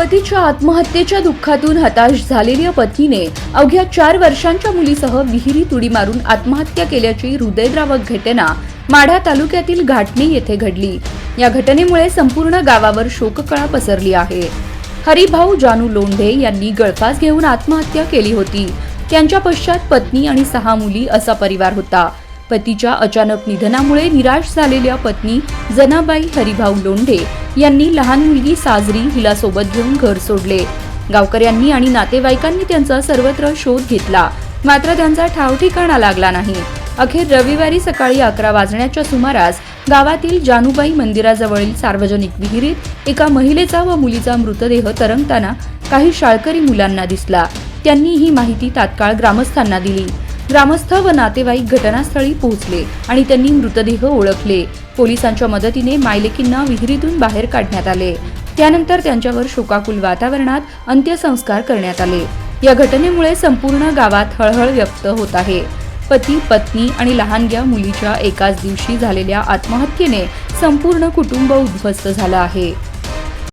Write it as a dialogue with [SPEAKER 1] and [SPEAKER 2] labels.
[SPEAKER 1] पतीच्या आत्महत्येच्या दुःखातून हताश झालेल्या पत्नीने अवघ्या चार वर्षांच्या मुलीसह विहिरीत उडी मारून आत्महत्या केल्याची हृदयद्रावक घटना माढा तालुक्यातील घाटणी येथे घडली. या घटनेमुळे संपूर्ण गावावर शोककळा पसरली आहे. हरिभाऊ जानू लोंढे यांनी गळफास घेऊन आत्महत्या केली होती. त्यांच्या पश्चात पत्नी आणि सहा मुली असा परिवार होता. पतीच्या अचानक निधनामुळे निराश झालेल्या पत्नी जनाबाई हरिभाऊ लोंढे यांनी लहान मुलगी साजरी हिला सोबत घेऊन घर सोडले. गावकऱ्यांनी आणि नातेवाईकांनी त्यांचा सर्वत्र शोध घेतला. मात्र त्यांचा ठाव ठिकाणा लागला नाही. अखेर रविवारी सकाळी अकरा वाजण्याच्या सुमारास गावातील जानूबाई मंदिराजवळील सार्वजनिक विहिरीत एका महिलेचा व मुलीचा मृतदेह तरंगताना काही शाळकरी मुलांना दिसला. त्यांनी ही माहिती तात्काळ ग्रामस्थांना दिली. ग्रामस्थ व नातेवाईक घटनास्थळी पोहोचले आणि त्यांनी मृतदेह ओळखले. पोलिसांच्या मदतीने मायलेकींना विहिरीतून बाहेर काढण्यात आले. त्यानंतर त्यांच्यावर शोकाकुल वातावरणात अंत्यसंस्कार करण्यात आले. या घटनेमुळे संपूर्ण गावात हळहळ व्यक्त होत आहे. पती पत्नी आणि लहानग्या मुलीच्या एकाच दिवशी झालेल्या आत्महत्येने संपूर्ण कुटुंब उद्ध्वस्त झालं आहे.